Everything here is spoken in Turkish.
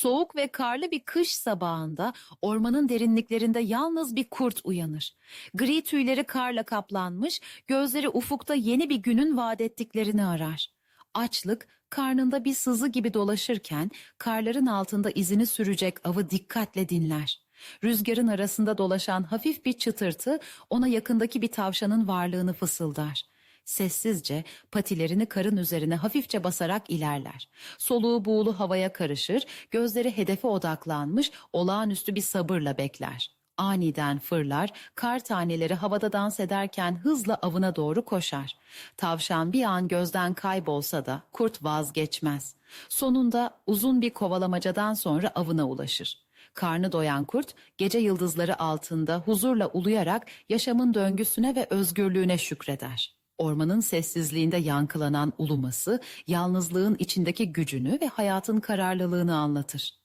Soğuk ve karlı bir kış sabahında ormanın derinliklerinde yalnız bir kurt uyanır. Gri tüyleri karla kaplanmış, gözleri ufukta yeni bir günün vaat ettiklerini arar. Açlık karnında bir sızı gibi dolaşırken karların altında izini sürecek avı dikkatle dinler. Rüzgarın arasında dolaşan hafif bir çıtırtı ona yakındaki bir tavşanın varlığını fısıldar. Sessizce patilerini karın üzerine hafifçe basarak ilerler. Soluğu buğulu havaya karışır, gözleri hedefe odaklanmış, olağanüstü bir sabırla bekler. Aniden fırlar, kar taneleri havada dans ederken hızla avına doğru koşar. Tavşan bir an gözden kaybolsa da kurt vazgeçmez. Sonunda uzun bir kovalamacadan sonra avına ulaşır. Karnı doyan kurt gece yıldızları altında huzurla uluyarak yaşamın döngüsüne ve özgürlüğüne şükreder. Ormanın sessizliğinde yankılanan uluması, yalnızlığın içindeki gücünü ve hayatın kararlılığını anlatır.